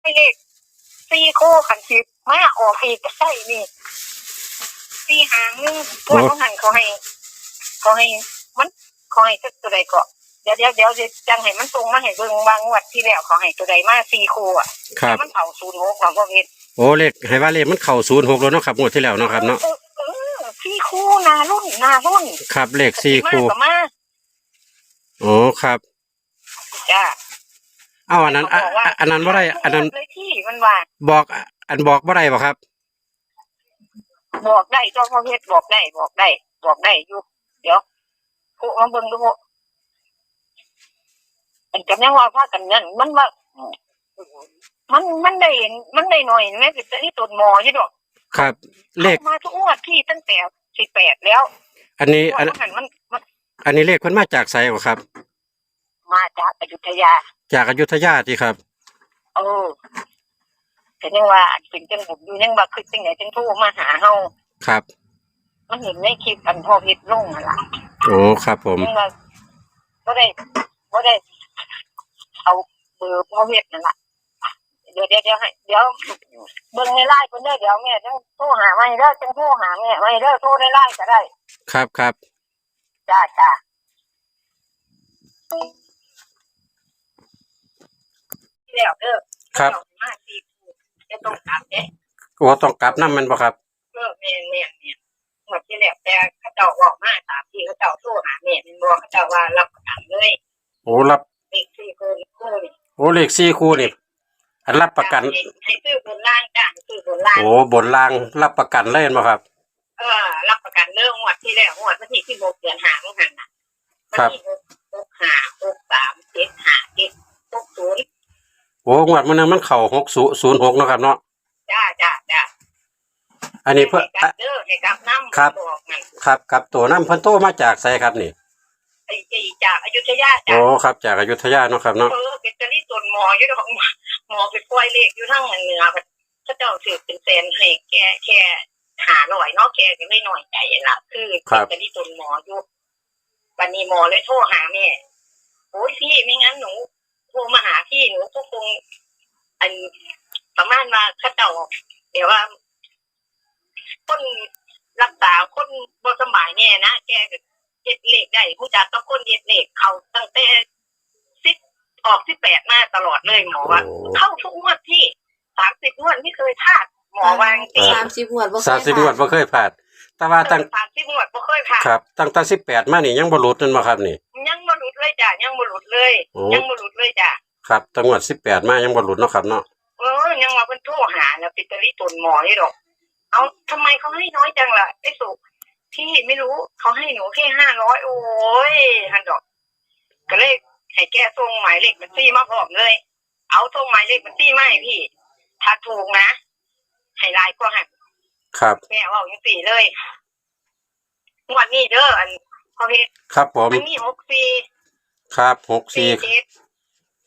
ให้เลขสี่คู่ขันสิบมาออกอีกใช่นี่สี่หางหนึงพวกเขาหันเขาให้เขาให้มันเขาให้ตัวใดก็เดี๋ยวเดี๋ยวเดี๋ยวจะจังให้มันตรงมาให้เบิ่งบางงวดที่แล้วเขาให้ตัวใดมาสี่คู่อะครับแต่มันเผาศูนย์หกของพวกเฮ็ดโอ้เลขให้ว่าเลขมันเข้าศูนย์หกแล้วเนาะครับงวดที่แล้วเนาะครับเนาะออเออสี่คู่นารุ่นนารุ่น ครับเลขสี่มาคู่ก็มาโอ้ครับจ้า เอาอันนั้นอะอะอันนั้นบ่ได้อันนั้น เลยที่มันว่าบอกอันบอกบ่ได้บ่ครับ บอกได้เจ้าพ่อเพชรบอกได้บอกได้ บอกได้อยู่เดี๋ยวกูมาเบิ่งดูมันกำลังว่าพากันนั่นมันว่ามันมันได้เห็นมันได้หน่อยแม่เป็นที่ต้นหมอใช่ดอกครับ เลขมาทุกงวดที่ตั้งแต่สิบแปดแล้วอันนี้งวอัดนนั้นมันมันอันนี้เลขเพิ่นมาจากไสบ่ครับ มาจากอยุธยา จากอยุธยาที่ครับเออแต่ยังว่าเป็นจังบุอยู่ยังว่าคือจังไหนจังโทรมาหาเฮาครับ มันเห็นในคลิปอันพ่อเพชรลงนั่นล่ะโอ้ครับ ผมยังว่าบ่ได้บ่ได้ เอาเบอร์พ่อเพชรนั่นล่ะเดี๋ยวเดี๋ยวเดี๋ยวให้เดี๋ยวเบิ่งในไลน์เพิ่นเด้อเดี๋ยวแม่จังโทรหามาให้เด้อจังโทรหาแม่ไว้เด้อโทรในไลน์ก็ได้ ครับครับจ้าจ้าที่ แล้วเด้อครับเอามาสี่คู่จะต้องกลับเด้โอ้ต้องกลับน้ำมันบ่ครับ เออแม่นแม่นแม่นหมดที่แล้วแต่เขาเจ้าบอกมาตามที่เขาเจ้าโทรหาแม่เป็นบอกเขาเจ้าว่ารับประกันเลยโอ้รับเด็กสี่คนคู่นี่โอ้เลขสี่คู่นี่อันรับประกัน ให้ให้ซื้อบนล่างจ้าให้ซื้อบนล่าง โอ้บนล่างรับประกันเลยบ่ครับ เออรับประกันเรื่องงวดที่แล้วงวดวันที่ที่หกเดือนหาเมื่อหันน่ะครับวันที่หกหกห้าหกสามเจ็ดห้าเจ็ดหกศูนย์ โอ้งวดมื้อนึงมันเข้า606เนาะครับเนาะจ้าจ้าจ้าอันนี้เพิ่นให้กลับเด้อให้กลับน้ำครับบอกมันครับครับตัวน้ำเพิ่นโตมาจากไสครับนี่ไอ้จีจากอยุธยาจ้าโอ้ครับจากอยุธยาเนาะครับเนาะเออเป็นตะลี่ตนหมออยู่ดอกหมอหมอไปปล่อยเลขอยู่ทั้งเหนือแบบเขาเจ้าสืบเป็นแสนให้แกแค่หาหน่อยเนาะแกก็ไม่หน่อยใจละคือเป็นตะลี่ตนหมออยู่วันนี้หมอเลยโทรหาแม่โอ้ยพี่ไม่งั้นหนู โทรมาหาพี่หนูก็คง อันประมาณว่าเขาเจ้าเดี๋ยวว่า คนรักษาคนบ่สำบายเนี่ยนะแกก็เย็ดเลขได้ผู้จักกับคนเย็ดเลขเขาตั้งแต่สิบออกสิบแปดมาตลอดเลยหมอว่าโอ้เข้าทุกงวดที่สามสิบงวดไม่เคยพลาดหมอวางตีสามสิบงวดบ่เคยสามสิบงวดบ่เคยผ่านแต่ว่าตั้งสามสิบงวดไม่เคยพลาดครับตั้งแต่18มานี่ยังบ่หลุดนั่นบ่ครับนี่ยังบ่หลุด เลยจ้ะยังบ่หลุดเลย โอ้ ยังบ่หลุดเลยจ้ะครับตั้งงวด18มายังบ่หลุดเนาะครับเนาะเออยังว่าเพิ่นโทรหาแล้วปิดตรีตนหมอนี่ดอก เอาทำไมเขาให้น้อยจังล่ะไอ้สุพี่ไม่รู้เขาให้หนูแค่ห้าร้อยโอ้ยฮันดอก ก็เลยให้แกส่งหมายเลขบัญชีมาพร้อมเลย เอาส่งหมายเลขบัญชีมาให้พี่ ถ้าถูกนะให้ไลน์ก็ให้ครับ แม่ว่าอย่างสี่เลยงวดนี้เด้ออันพอเพชรครับผม มันมีหกสี่ ครับสี่64เจ็ด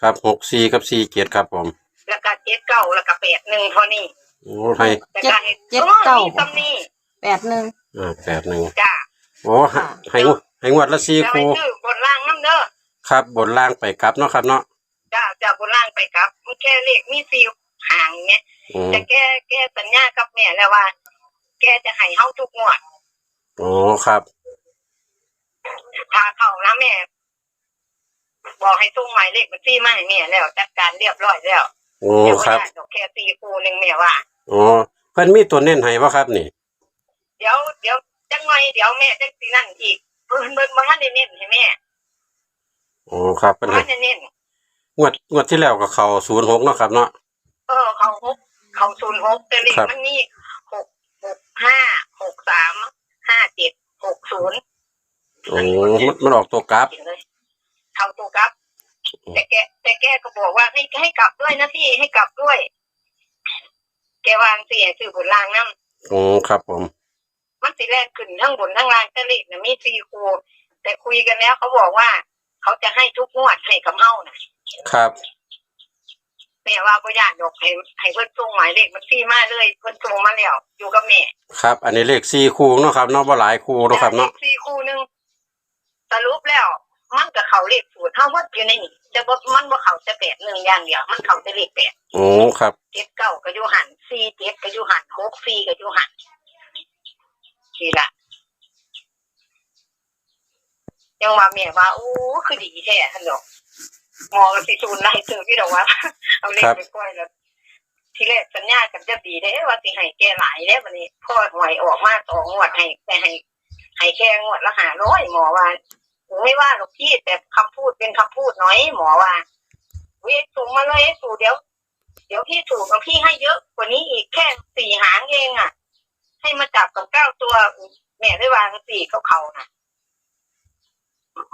ครับ64กับ47ครับผมแล้วก็เจ็ดเก้าแล้วก็แปดหนึ่งเท่านี้โอ้ให้แล้วก็ให้เจ็ดเก้า ออมีตำนี้แปดหนึ่ง อ่า81จ้าโอ้ให้ให้งวดให้งวดละสี่แล้วไปคู่ซื้อบนล่างน้ำเด้อครับบนล่างไปกลับเนาะครับเนาะจ้าจากบนล่างไปครับมันแค่เลขมีสี่ห่างเนี่ยอืมแต่แกแกสัญญากับแม่แล้วว่า แกจะให้เฮาทุกงวด โอ้ครับ พาเข้านะแม่ บอกให้ส่งหมายเลขบัญชีมาให้แม่แล้วจัดการเรียบร้อยแล้วโอ้เดี๋ยวครับไม่ได้ดอกแค่ตีคูหนึ่งแม่ว่า โอ้เพิ่นมีตัวเน้นให้บ่ครับนี่ เดี๋ยวเดี๋ยวจังไงเดี๋ยวแม่จังสีนั่นอีกเพิ่นเบิ่งบ่ทันได้เน้นให้แม่โอ้ครับบ่เพิ่นทัให้นได้เน้นงวดงวดที่แล้วก็เข้า06เนาะครับเนาะเออเขาหกเขาศูนย์หกแต่เลขครับมันนี่หกหกห้าหกสามห้าเจ็ดหกศูนย์โอ้มันมันออกตัวกราฟ เขาตัวกลับ แต่แกแต่แกก็บอกว่าให้ให้กลับด้วยนะพี่ให้กลับด้วย แกวางเสียคือบนล่างน้โอ้ครับผมำมันสิแรกขึ้นทั้งบนทั้งล่างแต่เลขนะมีสี่คูแต่คุยกันแล้วเขาบอกว่า เขาจะให้ทุกงวดให้กับเฮานะครับแม่ว่าบ่ย่านดอกให้ให้เพิ่นส่งหมายเลขมันซี่มาเลยเพิ่นส่งมาแล้วอยู่กับแม่ ครับ อันนี้เลขสี่คู่เนาะครับเนาะบ่หลายคู่เนาะครับเนาะสี่คู่หนึงสรุปแล้ว มันกับ เขาเลขสูตรเท่าว่าอยู่ในนี่แต่ว่ามันว่าเขาจะแปดหนึ่งอย่างเดียวมันเขาจะเลขแปดโอ้ครับเจ็ดเก้าก็อยู่หันสี่เจ็ดก็อยู่หันหกสี่ก็อยู่หันทีละยังว่าแม่ว่าโอ้คือดีแท้ท่านดอกหมอก็สิซูนไล่เจอพี่ดอกว่า เอาเลขไปปล่อยแล้วทีแรกสัญญากันจะดีเด้ว่าสิให้แกหลายเด้วันนี้พ่อหวยออกมาสองงวดให้แต่ให้ให้แค่งวดละหาร้อยหมอว่าหนู ไม่ว่าหรอกพี่แต่คำพูดเป็นคำพูดน้อยหมอว่าเวิสูงมาเลยสูเดี๋ยว เดี๋ยวพี่ถูกกับพี่ให้เยอะกว่านี้อีกแค่สี่หางเองอะ ให้มาจับกับเก้าตัวแม่ได้วางสี่เขาเขาๆนะ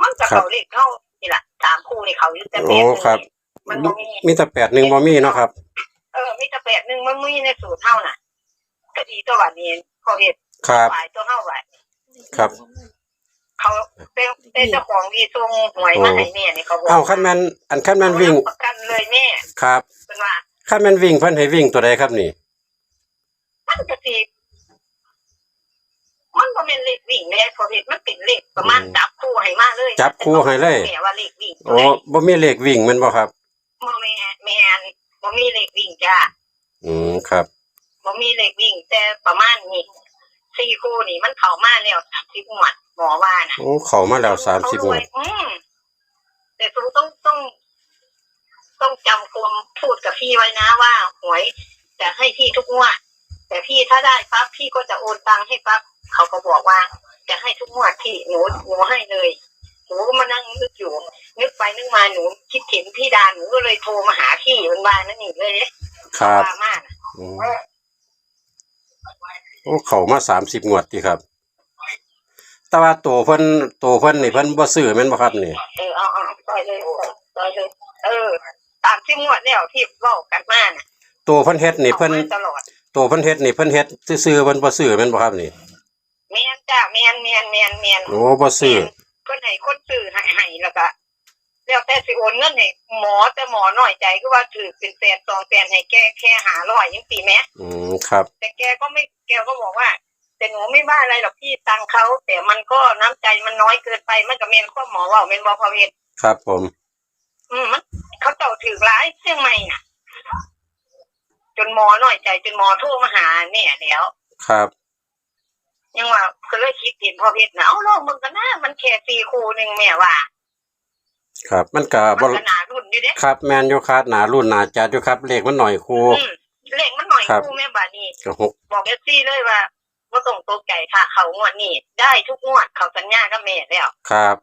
มันจะเขาเรียกเข้านี่แหละสามคู่นี่เขาอยู่แต่แปโอ้ดหนึ่งครับมันบ่มีมีแต่แปดหนึ่งบ่มีเนาะครับ เออมีแต่แปดหนึ่งมันมีในสูตรเท่าน่ะก็ดีตัววันนี้เขาเห็ดครับหวายตัวเท่าไหวครับเขา เป็นเป็นเจ้าของดีทรงหวยมาให้แม่นี่เขาบอกเอาขั้นแมนอันขั้นแมนวิ่งเขารับประกันเลยแม่ครับเป็นว่าขั้นแมนวิ่งเพิ่นให้วิ่งตัวใดครับนี่ มันก็สิมันก็เป็นเลขวิ่งเลยเขาเห็ดมันเป็นเลขประมาณจับคู่ให้มาเลยจับคู่ให้เลย แม่ว่าเลขวิ่งโอ้บ่มีเลขวิ่งแมันบ่ครับ บ่แม่แม่นบ่มีเลขวิ่งจ้า อืมครับ บ่มีเลขวิ่งแต่ประมาณนี้สี่คู่นี่มันเข้ามาแล้วสามสิบหมวด หมอว่านะโอ้เข้ามาแล้วสามสิบเขงรววดยอืมแต่คุณต้องต้อง ต้องจำความพูดกับพี่ไว้นะว่าหวยจะให้พี่ทุกงวดแต่พี่ถ้าได้ปั๊บพี่ก็จะโอนตังค์ให้ปั๊บเขาก็บอกว่า จะให้ทุกงวดพี่หนูหนูให้เลยหนูก็มานั่งนึกอยู่ นึกไปนึกมาหนูคิดเห็นพี่ดาหนูก็เลยโทรมาหาพี่มันว่านั่นนี่เลยครับว่ามากอืมโอ้เข้ามาสามสิบงวดติครับ แต่ว่าตัวเพิ่นตัวเพิ่นนี่เพิ่นบ่ซื้อแม่นบ่ครับนี่เออเอาเอาปล่อยเลยปล่อยเลยเออตามที่งวดแล้วที่เล่ากันมาน่ะตัวเพิ่นเฮ็ดนี่เพิ่นอามาตลอดตัวเพิ่นเฮ็ดนี่เพิ่นเฮ็ดซื่อๆเพิ่นบ่ซื้อแม่นบ่ครับนี่แมนจ้าแมนแมนแมนแมนโอ้บ่ซื้อเพิ่นให้คนซื้อให้ให้แล้วก็แล้วแต่สิโอนเงินให้หมอแต่หมอหน่อยใจก็ว่าถือเป็นแสนสองแสนให้แกแค่หาร้อยยังปีแม้อืมครับ แต่แกก็ไม่แกก็บอกว่า แต่หนูไม่ว่าอะไรหรอกพี่ตังค์เขาแต่มันก็น้ำใจมันน้อยเกินไปมันก็เมนข้อหมอว่าเมนบอพอเวทครับผม อืมมันเขาเจ้าถือร้ายเชียงใหม่น่ะ จนหมอหน่อยใจจนหมอโทรมาหาเนี่ยแล้ว ครับ ยังว่าก็เลยคิดเห็นพอเพชรนะเอาลองมึงกันนะมันแค่สี่คูหนึ่งแม่ว่าครับ มันก็มับ่นก็หนารุ่นอยู่เด้ครับแม่นอยู่ครับหนารุ่นหนาจัดอยู่ครับเลขมันหน่อยครู อืมเลขมันหน่อยครับ คู่แม่บาดนี้ก็หกบอกเอฟซีเลยว่า ว่าต้องตกใจค่ะ เขางวดนี้ได้ทุกงวดเขาสัญญากับแม่แล้วครับ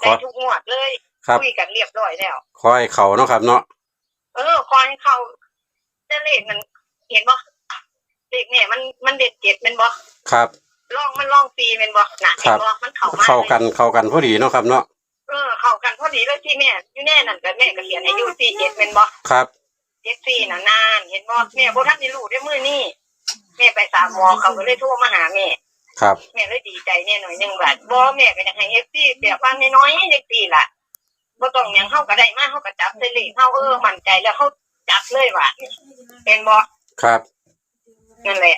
ขได้อ ทุกงวดเลยครับ คุยกันเรียบร้อยแล้ว ขอให้เขาเนาะครับเนาะ เออคอยให้เขาแต่เลขมันเห็นบ่เลขเนี่ยมันมันเด็ดเจ็ดเป็นบ่ครับ ล่องมันล่องปีเป็นบ่หนาครัเห็นบบ่มันเข้ามาเข้าเลยกันเข้ากันพอดีเนาะครับเนาะ เออเข้ากันพอดีเลยที่แม่อยู่แน่นั่นก็แม่ก็เขียนให้อยู่สี่เจ็ดเป็นบ่ครับ เจ็ดสี่น่ะนาน เห็นบ่แม่บ่ทันได้รู้ได้มื้อนี้ แม่ไปสามหมอเขาก็เลยโทรมาหาแม่ครับ แม่เลยดีใจแน่หน่อยหนึงบาทบ่แม่ก็อยากให้ FC เปียกฟังน้อยๆจังซี่ล่ะบ่ต้องหยังเฮาก็ได้มาเฮาก็จับได้เลยเฮาเออมั่นใจแล้วเฮาจับเลยว่าเป็นบ่ครับนั่นแหละ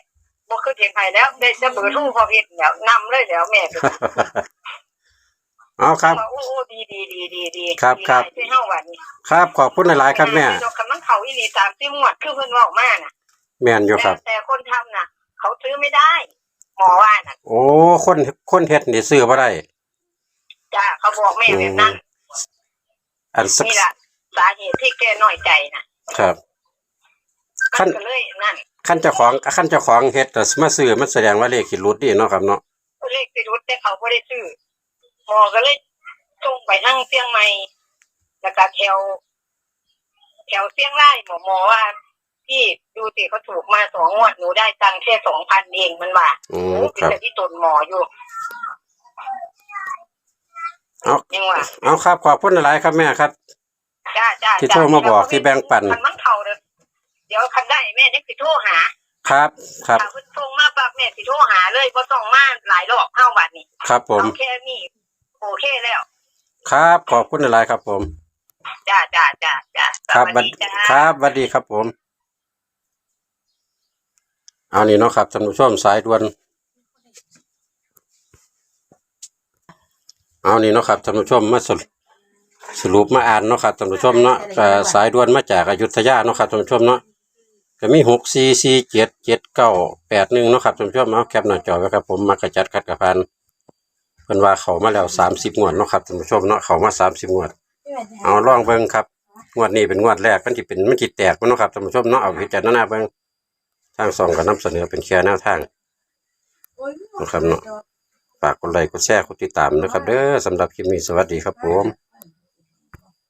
บ่คือเห็นไผแล้วได้จะเบอร์โทรพอเฮ็ดแล้วนำเลยแล้วแม่ก็เอาครับว่าโอ้ๆดีดีดีดีดีครับครับดีหลายที่เฮาว่านี่ครับขอบคุณหลายๆครับแม่ดอกคันมันเข้าอีหลี30งวดคือเพิ่นเว้ามาน่ะ แม่นอยู่ครับแต่แต่คนทำน่ะ เขาซื้อไม่ได้ หมอว่าน่ะโอ้คนคนเฮ็ดนี่ซื้อบ่ได้จ้าเขาบอกแม่แบบนั้น อันสักนี่ล่ะสาเหตุที่แกน้อยใจน่ะครับมัขั้นนก็เลยนั่นขั้นเจ้าของขั้นเจ้าของเฮ็ดแต่มาซื้อมันแสดงว่าเลขขีดรุดนี่เนาะครับเนาะเลขติดรถแต่เขาไม่ได้ซื้อหมอก็เลยส่งไปทั้งเชียงใหม่แล้วก็แถวแถวเชียงรายหมอหมอว่า พี่ดูสิเขาถูกมาสองงวดหนูได้ตังค์แค่สองพันเองมันว่าอืโอ้มเป็ครับนที่ตนหมออยู่เอา ยังว่าเอาครับขอบคุณหลายๆครับแม่ครับ จ้าจ้าที่โทรมาบอกที่แบ่งปันคันมันเข่าเด้อเดี๋ยวคันได้แม่จะสิโทรหาครับครับ ถ้าเพิ่นส่งมาปั๊บแม่สิโทรหาเลยบ่ต้องมาหลายรอบเฮาบัดนี้ครับผม เอาแค่นี้โอเคแล้ว ครับขอบคุณหลายๆครับผม จ้าจ้าจ้าจ้าสครับวัสบัดดีจ้า ครับสวัสดีครับผม เอานี่เนาะครับท่านผู้ชมสายด่วน เอานี่เนาะครับท่านผู้ชมมาสรุปสรุปมาอ่านเนาะครับท่านผู้ชมเนาะก็สายด่วนมาจากอยุธยาเนาะครับท่านผู้ชมเนาะก็มีหกสี่สี่เจ็ดเจ็ดเก้าแปดหนึ่งเนาะครับท่านผู้ชมเอาแคปหน้าจอไว้ครับผมมากระจัดคัดกระพันเพิ่นว่าเขามาแล้วสามสิบงวดเนาะครับท่านผู้ชมเนาะเขามาสามสิบงวด เอาลองเบิ่งครับงวดนี้เป็นงวดแรกมันสิเป็นมันสิแตกมันเนาะครับท่านผู้ชมเนาะเอาพิจารณาเบิ่ง ทางสองก็นำเสนอเป็นแค่แนวทางนะครับเนาะฝากกดไลค์กดแชร์กดติดตามนะครับ เด้อสำหรับคลิปนี้สวัสดีครับผม